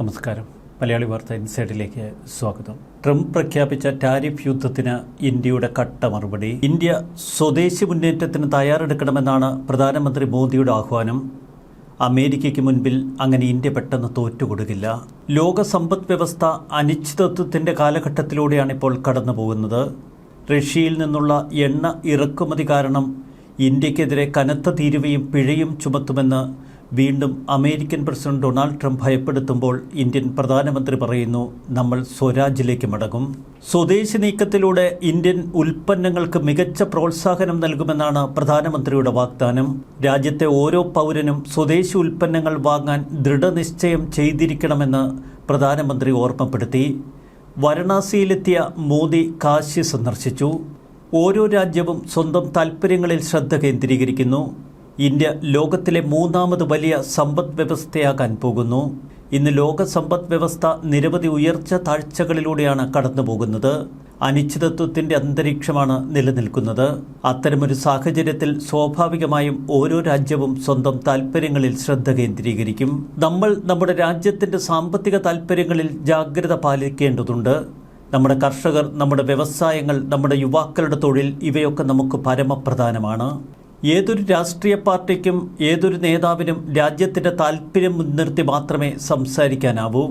നമസ്കാരം. മലയാളി വാർത്ത ഇൻസൈഡിലേക്ക് സ്വാഗതം. ട്രംപ് പ്രഖ്യാപിച്ച ടാരിഫ് യുദ്ധത്തിന് ഇന്ത്യയുടെ കട്ട മറുപടി. ഇന്ത്യ സ്വദേശി മുന്നേറ്റത്തിന് തയ്യാറെടുക്കണമെന്നാണ് പ്രധാനമന്ത്രി മോദിയുടെ ആഹ്വാനം. അമേരിക്കയ്ക്ക് മുൻപിൽ അങ്ങനെ ഇന്ത്യ പെട്ടെന്ന് തോറ്റുകൊടുക്കില്ല. ലോക സമ്പദ് വ്യവസ്ഥ അനിശ്ചിതത്വത്തിന്റെ കാലഘട്ടത്തിലൂടെയാണ് ഇപ്പോൾ കടന്നു പോകുന്നത് റഷ്യയിൽ നിന്നുള്ള എണ്ണ ഇറക്കുമതി കാരണം ഇന്ത്യക്കെതിരെ കനത്ത തീരുവയും പിഴയും ചുമത്തുമെന്ന് വീണ്ടും അമേരിക്കൻ പ്രസിഡന്റ് ഡൊണാൾഡ് ട്രംപ് ഭയപ്പെടുത്തുമ്പോൾ ഇന്ത്യൻ പ്രധാനമന്ത്രി പറയുന്നു നമ്മൾ സ്വരാജിലേക്ക് മടങ്ങും. സ്വദേശി നീക്കത്തിലൂടെ ഇന്ത്യൻ ഉൽപ്പന്നങ്ങൾക്ക് മികച്ച പ്രോത്സാഹനം നൽകുമെന്നാണ് പ്രധാനമന്ത്രിയുടെ വാഗ്ദാനം. രാജ്യത്തെ ഓരോ പൗരനും സ്വദേശി ഉൽപ്പന്നങ്ങൾ വാങ്ങാൻ ദൃഢനിശ്ചയം ചെയ്തിരിക്കണമെന്ന് പ്രധാനമന്ത്രി ഓർമ്മപ്പെടുത്തി. വാരണാസിയിലെത്തിയ മോദി കാശി സന്ദർശിച്ചു. ഓരോ രാജ്യവും സ്വന്തം താൽപ്പര്യങ്ങളിൽ ശ്രദ്ധ കേന്ദ്രീകരിക്കുന്നു. ഇന്ത്യ ലോകത്തിലെ മൂന്നാമത് വലിയ സമ്പദ് വ്യവസ്ഥയാകാൻ പോകുന്നു. ഇന്ന് ലോക സമ്പദ് വ്യവസ്ഥ നിരവധി ഉയർച്ച താഴ്ചകളിലൂടെയാണ് കടന്നുപോകുന്നത്. അനിശ്ചിതത്വത്തിന്റെ അന്തരീക്ഷമാണ് നിലനിൽക്കുന്നത്. അത്തരമൊരു സാഹചര്യത്തിൽ സ്വാഭാവികമായും ഓരോ രാജ്യവും സ്വന്തം താൽപ്പര്യങ്ങളിൽ ശ്രദ്ധ കേന്ദ്രീകരിക്കും. നമ്മൾ നമ്മുടെ രാജ്യത്തിന്റെ സാമ്പത്തിക താൽപ്പര്യങ്ങളിൽ ജാഗ്രത പാലിക്കേണ്ടതുണ്ട്. നമ്മുടെ കർഷകർ നമ്മുടെ വ്യവസായങ്ങൾ നമ്മുടെ യുവാക്കളുടെ തൊഴിൽ ഇവയൊക്കെ നമുക്ക് പരമപ്രധാനമാണ്. ഏതൊരു രാഷ്ട്രീയ പാർട്ടിക്കും ഏതൊരു നേതാവിനും രാജ്യത്തിന്റെ താല്പര്യം മുൻനിർത്തി മാത്രമേ സംസാരിക്കാനാവൂ.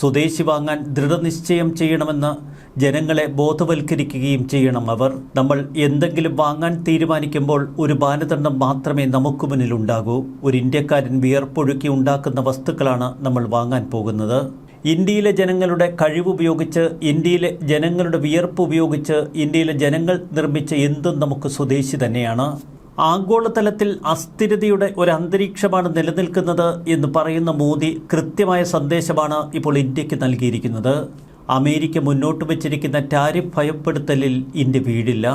സ്വദേശി വാങ്ങാൻ ദൃഢനിശ്ചയം ചെയ്യണമെന്ന് ജനങ്ങളെ ബോധവൽക്കരിക്കുകയും ചെയ്യണം അവർ. നമ്മൾ എന്തെങ്കിലും വാങ്ങാൻ തീരുമാനിക്കുമ്പോൾ ഒരു മാനദണ്ഡം മാത്രമേ നമുക്ക് മുന്നിലുണ്ടാകൂ. ഒരു ഇന്ത്യക്കാരൻ വിയർപ്പൊഴുക്കി ഉണ്ടാക്കുന്ന വസ്തുക്കളാണ് നമ്മൾ വാങ്ങാൻ പോകുന്നത്. ഇന്ത്യയിലെ ജനങ്ങളുടെ കഴിവുപയോഗിച്ച് ഇന്ത്യയിലെ ജനങ്ങളുടെ വിയർപ്പ് ഉപയോഗിച്ച് ഇന്ത്യയിലെ ജനങ്ങൾ നിർമ്മിച്ച എന്തും നമുക്ക് സ്വദേശി തന്നെയാണ്. ആഗോളതലത്തിൽ അസ്ഥിരതയുടെ ഒരു അന്തരീക്ഷമാണ് നിലനിൽക്കുന്നത് എന്ന് പറയുന്ന മോദി കൃത്യമായ സന്ദേശമാണ് ഇപ്പോൾ ഇന്ത്യയ്ക്ക് നൽകിയിരിക്കുന്നത്. അമേരിക്ക മുന്നോട്ട് വച്ചിരിക്കുന്ന ടാരിഫ് ഭയപ്പെടുത്തലിൽ ഇന്ത്യ വീഴില്ല.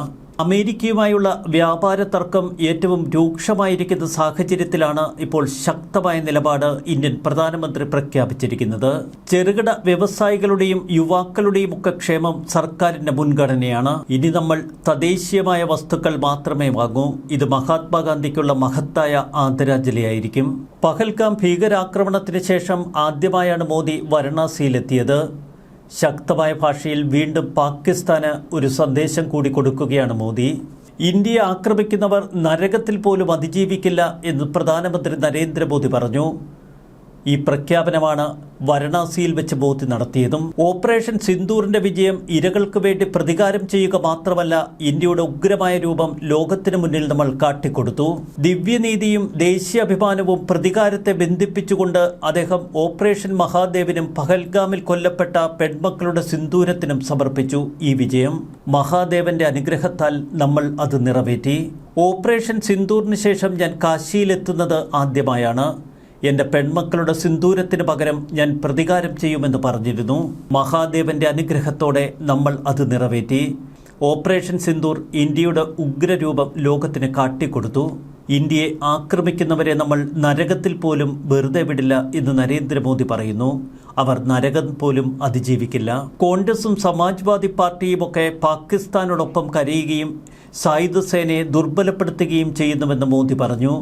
അമേരിക്കയുമായുള്ള വ്യാപാര തർക്കം ഏറ്റവും രൂക്ഷമായിരിക്കുന്ന സാഹചര്യത്തിലാണ് ഇപ്പോൾ ശക്തമായ നിലപാട് ഇന്ത്യൻ പ്രധാനമന്ത്രി പ്രഖ്യാപിച്ചിരിക്കുന്നത്. ചെറുകിട വ്യവസായികളുടെയും യുവാക്കളുടെയും ഒക്കെ ക്ഷേമം സർക്കാരിന്റെ മുൻഗണനയാണ്. ഇനി നമ്മൾ തദ്ദേശീയമായ വസ്തുക്കൾ മാത്രമേ വാങ്ങൂ. ഇത് മഹാത്മാഗാന്ധിക്കുള്ള മഹത്തായ ആദരാഞ്ജലിയായിരിക്കും പഹൽഗാം ഭീകരാക്രമണത്തിന് ശേഷം ആദ്യമായാണ് മോദി വാരണാസിയിലെത്തിയത്. ശക്തമായ ഭാഷയിൽ വീണ്ടും പാകിസ്ഥാന് ഒരു സന്ദേശം കൂടി കൊടുക്കുകയാണ് മോദി. ഇന്ത്യയെ ആക്രമിക്കുന്നവർ നരകത്തിൽ പോലും അതിജീവിക്കില്ല എന്ന് പ്രധാനമന്ത്രി നരേന്ദ്രമോദി പറഞ്ഞു. ഈ പ്രഖ്യാപനമാണ് വാരണാസിയിൽ വെച്ച് ബോധ്യം നടത്തിയതും ഓപ്പറേഷൻ സിന്ദൂറിന്റെ വിജയം ഇരകൾക്ക് വേണ്ടി പ്രതികാരം ചെയ്യുക മാത്രമല്ല ഇന്ത്യയുടെ ഉഗ്രമായ രൂപം ലോകത്തിന് മുന്നിൽ നമ്മൾ കാട്ടിക്കൊടുത്തു. ദിവ്യനീതിയും ദേശീയാഭിമാനവും പ്രതികാരത്തെ ബന്ധിപ്പിച്ചുകൊണ്ട് അദ്ദേഹം ഓപ്പറേഷൻ മഹാദേവിനും പഹൽഗാമിൽ കൊല്ലപ്പെട്ട പെൺമക്കളുടെ സിന്ദൂരത്തിനും സമർപ്പിച്ചു ഈ വിജയം. മഹാദേവന്റെ അനുഗ്രഹത്താൽ നമ്മൾ അത് നിറവേറ്റി. ഓപ്പറേഷൻ സിന്ദൂറിന് ശേഷം ഞാൻ കാശിയിലെത്തുന്നത് ആദ്യമായാണ്. എന്റെ പെൺമക്കളുടെ സിന്ദൂരത്തിന് പകരം ഞാൻ പ്രതികാരം ചെയ്യുമെന്ന് പറഞ്ഞിരുന്നു. മഹാദേവന്റെ അനുഗ്രഹത്തോടെ നമ്മൾ അത് നിറവേറ്റി. ഓപ്പറേഷൻ സിന്ദൂർ ഇന്ത്യയുടെ ഉഗ്രരൂപം ലോകത്തിന് കാട്ടിക്കൊടുത്തു. ഇന്ത്യയെ ആക്രമിക്കുന്നവരെ നമ്മൾ നരകത്തിൽ പോലും വെറുതെ വിടില്ല എന്ന് നരേന്ദ്രമോദി പറയുന്നു. അവർ നരകം പോലും അതിജീവിക്കില്ല. കോൺഗ്രസും സമാജ്വാദി പാർട്ടിയും ഒക്കെ പാകിസ്ഥാനോടൊപ്പം കരയുകയും സായുധ സേനയെ ദുർബലപ്പെടുത്തുകയും ചെയ്യുന്നുവെന്ന് മോദി പറഞ്ഞു.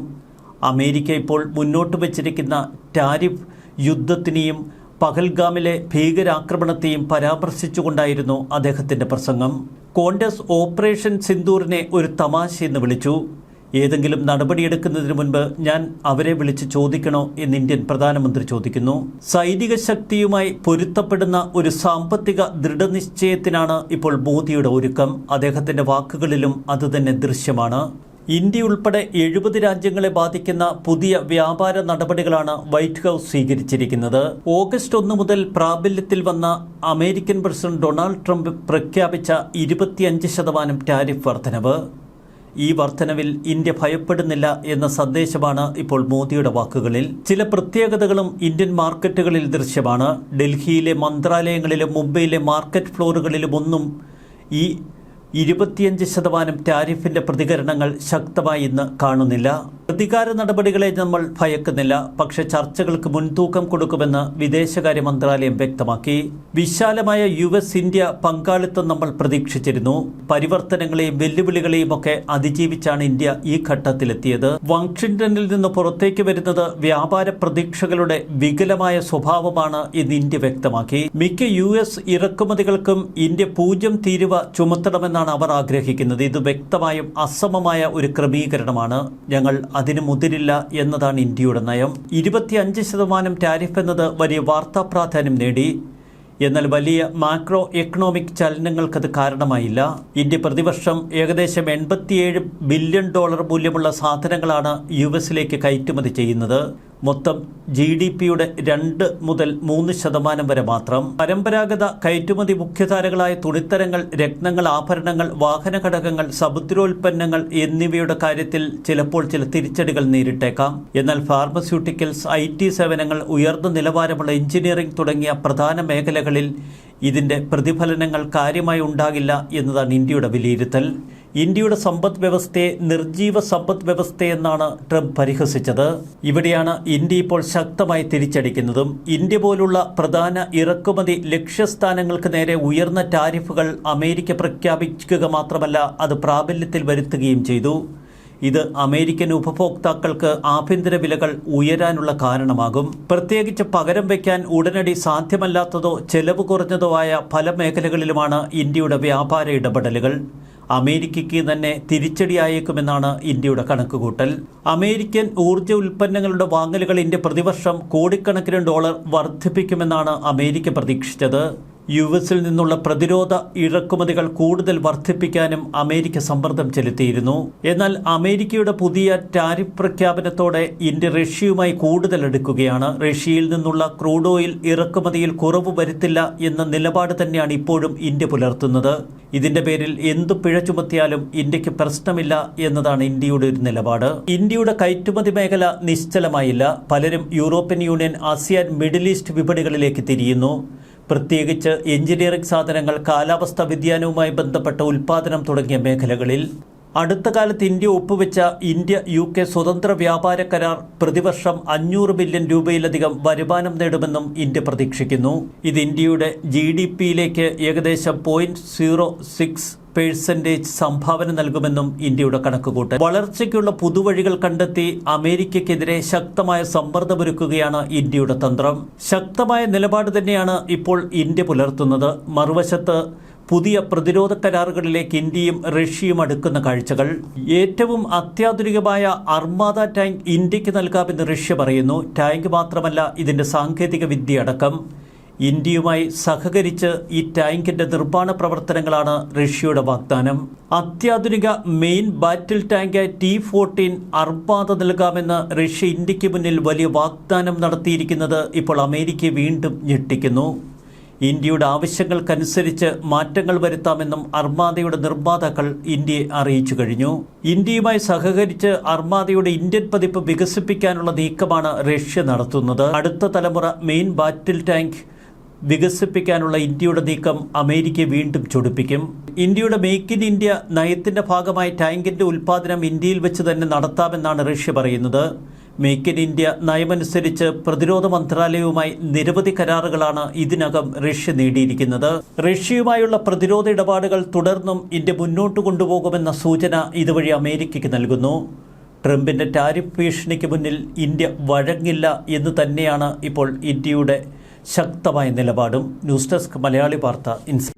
അമേരിക്ക ഇപ്പോൾ മുന്നോട്ട് വച്ചിരിക്കുന്ന ടാരിഫ് യുദ്ധത്തിനെയും പഹൽഗാമിലെ ഭീകരാക്രമണത്തെയും പരാമർശിച്ചുകൊണ്ടായിരുന്നു അദ്ദേഹത്തിന്റെ പ്രസംഗം. കോൺഗ്രസ് ഓപ്പറേഷൻ സിന്ദൂറിനെ ഒരു തമാശ എന്ന് വിളിച്ചു. ഏതെങ്കിലും നടപടിയെടുക്കുന്നതിന് മുൻപ് ഞാൻ അവരെ വിളിച്ച് ചോദിക്കണോ എന്ന് ഇന്ത്യൻ പ്രധാനമന്ത്രി ചോദിക്കുന്നു. സൈനിക ശക്തിയുമായി പൊരുത്തപ്പെടുന്ന ഒരു സാമ്പത്തിക ദൃഢനിശ്ചയത്തിനാണ് ഇപ്പോൾ മോദിയുടെ ഒരുക്കം. അദ്ദേഹത്തിന്റെ വാക്കുകളിലും അതുതന്നെ ദൃശ്യമാണ്. ഇന്ത്യ ഉൾപ്പെടെ എഴുപത് രാജ്യങ്ങളെ ബാധിക്കുന്ന പുതിയ വ്യാപാര നടപടികളാണ് വൈറ്റ് ഹൗസ് സ്വീകരിച്ചിരിക്കുന്നത്. ഓഗസ്റ്റ് ഒന്ന് മുതൽ പ്രാബല്യത്തിൽ വന്ന അമേരിക്കൻ പ്രസിഡന്റ് ഡൊണാൾഡ് ട്രംപ് പ്രഖ്യാപിച്ച ഇരുപത്തിയഞ്ച് ശതമാനം ടാരിഫ് വർധനവ്. ഈ വർധനവിൽ ഇന്ത്യ ഭയപ്പെടുന്നില്ല എന്ന സന്ദേശമാണ് ഇപ്പോൾ മോദിയുടെ വാക്കുകളിൽ. ചില പ്രത്യേകതകളും ഇന്ത്യൻ മാർക്കറ്റുകളിൽ ദൃശ്യമാണ്. ഡൽഹിയിലെ മന്ത്രാലയങ്ങളിലും മുംബൈയിലെ മാർക്കറ്റ് ഫ്ലോറുകളിലും ഒന്നും ഈ ഇരുപത്തിയഞ്ച് ശതമാനം ടാരിഫിന്റെ പ്രതികരണങ്ങൾ ശക്തമായി ഇന്ന് കാണുന്നില്ല. പ്രതികാര നടപടികളെ നമ്മൾ ഭയക്കുന്നില്ല. പക്ഷേ ചർച്ചകൾക്ക് മുൻതൂക്കം കൊടുക്കുമെന്ന് വിദേശകാര്യ മന്ത്രാലയം വ്യക്തമാക്കി. വിശാലമായ യു എസ് ഇന്ത്യ പങ്കാളിത്തം നമ്മൾ പ്രതീക്ഷിച്ചിരുന്നു. പരിവർത്തനങ്ങളെയും വെല്ലുവിളികളെയും ഒക്കെ അതിജീവിച്ചാണ് ഇന്ത്യ ഈ ഘട്ടത്തിലെത്തിയത്. വാഷിംഗ്ടണിൽ നിന്ന് പുറത്തേക്ക് വരുന്നത് വ്യാപാര പ്രതീക്ഷകളുടെ വികലമായ സ്വഭാവമാണ് ഇന്ന് ഇന്ത്യ വ്യക്തമാക്കി. മിക്ക യു എസ് ഇറക്കുമതികൾക്കും ഇന്ത്യ പൂജ്യം തീരുവ ചുമത്തണമെന്നാണ് അവർ ആഗ്രഹിക്കുന്നത്. ഇത് വ്യക്തമായും അസമമായ ഒരു ക്രമീകരണമാണ്. ഞങ്ങൾ അതിന് മുതിരില്ല എന്നതാണ് ഇന്ത്യയുടെ നയം. ഇരുപത്തിയഞ്ച് ശതമാനം ടാരിഫ് എന്നത് വലിയ വാർത്താ പ്രാധാന്യം നേടി. എന്നാൽ വലിയ മാക്രോ എക്കണോമിക് ചലനങ്ങൾക്കത് കാരണമായില്ല. ഇന്ത്യ പ്രതിവർഷം ഏകദേശം എൺപത്തിയേഴ് ബില്യൺ ഡോളർ മൂല്യമുള്ള സാധനങ്ങളാണ് യു എസിലേക്ക് കയറ്റുമതി ചെയ്യുന്നത്. മൊത്തം ജി ഡി പിയുടെ രണ്ട് മുതൽ മൂന്ന് ശതമാനം വരെ മാത്രം. പരമ്പരാഗത കയറ്റുമതി മുഖ്യധാരകളായ തുണിത്തരങ്ങൾ രത്നങ്ങൾ ആഭരണങ്ങൾ വാഹന ഘടകങ്ങൾ സമുദ്രോൽപ്പന്നങ്ങൾ എന്നിവയുടെ കാര്യത്തിൽ ചിലപ്പോൾ ചില തിരിച്ചടികൾ നേരിട്ടേക്കാം. എന്നാൽ ഫാർമസ്യൂട്ടിക്കൽസ് ഐ ടി സേവനങ്ങൾ ഉയർന്ന നിലവാരമുള്ള എഞ്ചിനീയറിംഗ് തുടങ്ങിയ പ്രധാന മേഖലകളിൽ ഇതിന്റെ പ്രതിഫലനങ്ങൾ കാര്യമായി ഉണ്ടാകില്ല എന്നതാണ് ഇന്ത്യയുടെ വിലയിരുത്തൽ. ഇന്ത്യയുടെ സമ്പദ് വ്യവസ്ഥയെ നിർജീവ സമ്പദ് വ്യവസ്ഥയെന്നാണ് ട്രംപ് പരിഹസിച്ചത്. ഇവിടെയാണ് ഇന്ത്യ ഇപ്പോൾ ശക്തമായി തിരിച്ചടിക്കുന്നതും ഇന്ത്യ പോലുള്ള പ്രധാന ഇറക്കുമതി ലക്ഷ്യസ്ഥാനങ്ങൾക്ക് നേരെ ഉയർന്ന ടാരിഫുകൾ അമേരിക്ക പ്രഖ്യാപിക്കുക മാത്രമല്ല അത് പ്രാബല്യത്തിൽ വരുത്തുകയും ചെയ്തു. ഇത് അമേരിക്കൻ ഉപഭോക്താക്കൾക്ക് ആഭ്യന്തര വിലകൾ ഉയരാനുള്ള കാരണമാകും. പ്രത്യേകിച്ച് പകരം വയ്ക്കാൻ ഉടനടി സാധ്യമല്ലാത്തതോ ചെലവ് കുറഞ്ഞതോ ആയ പല മേഖലകളിലുമാണ് ഇന്ത്യയുടെ വ്യാപാര ഇടപെടലുകൾ. അമേരിക്കയ്ക്ക് തന്നെ തിരിച്ചടിയായേക്കുമെന്നാണ് ഇന്ത്യയുടെ കണക്കുകൂട്ടൽ. അമേരിക്കൻ ഊർജ ഉൽപ്പന്നങ്ങളുടെ വാങ്ങലുകൾ ഇന്ത്യ പ്രതിവർഷം കോടിക്കണക്കിന് ഡോളർ വർദ്ധിപ്പിക്കുമെന്നാണ് അമേരിക്ക പ്രതീക്ഷിച്ചത്. യു എസിൽ നിന്നുള്ള പ്രതിരോധ ഇറക്കുമതികൾ കൂടുതൽ വർദ്ധിപ്പിക്കാനും അമേരിക്ക സമ്മർദ്ദം ചെലുത്തിയിരുന്നു. എന്നാൽ അമേരിക്കയുടെ പുതിയ ടാരിഫ് പ്രഖ്യാപനത്തോടെ ഇന്ത്യ റഷ്യയുമായി കൂടുതൽ അടുക്കുകയാണ്. റഷ്യയിൽ നിന്നുള്ള ക്രൂഡ് ഓയിൽ ഇറക്കുമതിയിൽ കുറവ് വരുത്തില്ല എന്ന നിലപാട് തന്നെയാണ് ഇപ്പോഴും ഇന്ത്യ പുലർത്തുന്നത്. ഇതിന്റെ പേരിൽ എന്തു പിഴ ചുമത്തിയാലും ഇന്ത്യയ്ക്ക് പ്രശ്നമില്ല എന്നതാണ് ഇന്ത്യയുടെ ഒരു നിലപാട്. ഇന്ത്യയുടെ കയറ്റുമതി മേഖല നിശ്ചലമായില്ല. പലരും European union ASEAN middle east വിപണികളിലേക്ക് തിരിയുന്നു. പ്രത്യേകിച്ച് എഞ്ചിനീയറിംഗ് സാധനങ്ങൾ കാലാവസ്ഥാ വ്യതിയാനവുമായി ബന്ധപ്പെട്ട ഉൽപ്പാദനം തുടങ്ങിയ മേഖലകളിൽ അടുത്ത കാലത്ത് ഇന്ത്യ ഒപ്പുവെച്ച ഇന്ത്യ യു കെ സ്വതന്ത്ര വ്യാപാര കരാർ പ്രതിവർഷം അഞ്ഞൂറ് ബില്യൺ രൂപയിലധികം വരുമാനം നേടുമെന്നും ഇന്ത്യ പ്രതീക്ഷിക്കുന്നു. ഇത് ഇന്ത്യയുടെ ജി ഡി പിയിലേക്ക് ഏകദേശം പോയിന്റ് സീറോ സിക്സ് പേഴ്സന്റേജ് സംഭാവന നൽകുമെന്നും ഇന്ത്യയുടെ കണക്കുകൂട്ടൽ. വളർച്ചയ്ക്കുള്ള പുതുവഴികൾ കണ്ടെത്തി അമേരിക്കയ്ക്കെതിരെ ശക്തമായ സമ്മർദ്ദമൊരുക്കുകയാണ് ഇന്ത്യയുടെ തന്ത്രം. ശക്തമായ നിലപാട് തന്നെയാണ് ഇപ്പോൾ ഇന്ത്യ പുലർത്തുന്നത്. മറുവശത്ത് പുതിയ പ്രതിരോധ കരാറുകളിലേക്ക് ഇന്ത്യയും റഷ്യയും അടുക്കുന്ന കാഴ്ചകൾ. ഏറ്റവും അത്യാധുനികമായ അർമാദ ടാങ്ക് ഇന്ത്യയ്ക്ക് നൽകാമെന്ന് റഷ്യ പറയുന്നു. ടാങ്ക് മാത്രമല്ല ഇതിന്റെ സാങ്കേതിക വിദ്യ അടക്കം. ഇന്ത്യയുമായി സഹകരിച്ച് ഈ ടാങ്കിന്റെ നിർമ്മാണ പ്രവർത്തനങ്ങളാണ് റഷ്യയുടെ വാഗ്ദാനം. അത്യാധുനിക main battle tank T fourteen Armata നൽകാമെന്ന് റഷ്യ ഇന്ത്യയ്ക്ക് മുന്നിൽ വലിയ വാഗ്ദാനം നടത്തിയിരിക്കുന്നത് ഇപ്പോൾ അമേരിക്ക വീണ്ടും ഞെട്ടിക്കുന്നു. ഇന്ത്യയുടെ ആവശ്യങ്ങൾക്കനുസരിച്ച് മാറ്റങ്ങൾ വരുത്താമെന്നും അർമാദയുടെ നിർമ്മാതാക്കൾ ഇന്ത്യയെ അറിയിച്ചു കഴിഞ്ഞു. ഇന്ത്യയുമായി സഹകരിച്ച് അർമാദയുടെ ഇന്ത്യൻ പതിപ്പ് വികസിപ്പിക്കാനുള്ള നീക്കമാണ് റഷ്യ നടത്തുന്നത്. അടുത്ത തലമുറ മെയിൻ ബാറ്റിൽ ടാങ്ക് വികസിപ്പിക്കാനുള്ള ഇന്ത്യയുടെ നീക്കം അമേരിക്കയെ വീണ്ടും ചൊടിപ്പിക്കും. ഇന്ത്യയുടെ മേക്ക് ഇൻ ഇന്ത്യ നയത്തിന്റെ ഭാഗമായി ടാങ്കിന്റെ ഉൽപ്പാദനം ഇന്ത്യയിൽ വെച്ച് തന്നെ നടത്താമെന്നാണ് റഷ്യ പറയുന്നത്. മേക്ക് ഇൻ ഇന്ത്യ നയമനുസരിച്ച് പ്രതിരോധ മന്ത്രാലയവുമായി നിരവധി കരാറുകളാണ് ഇതിനകം റഷ്യ നേടിയിരിക്കുന്നത്. റഷ്യയുമായുള്ള പ്രതിരോധ ഇടപാടുകൾ തുടർന്നും ഇന്ത്യ മുന്നോട്ട് കൊണ്ടുപോകുമെന്ന സൂചന ഇതുവഴി അമേരിക്കയ്ക്ക് നൽകുന്നു. ട്രംപിന്റെ ടാരിഫ് ഭീഷണിക്ക് മുന്നിൽ ഇന്ത്യ വഴങ്ങില്ല എന്ന് തന്നെയാണ് ഇപ്പോൾ ഇന്ത്യയുടെ ശക്തമായ നിലപാടും ന്യൂസ് ഡെസ്ക് മലയാളി വാർത്ത ഇൻസ്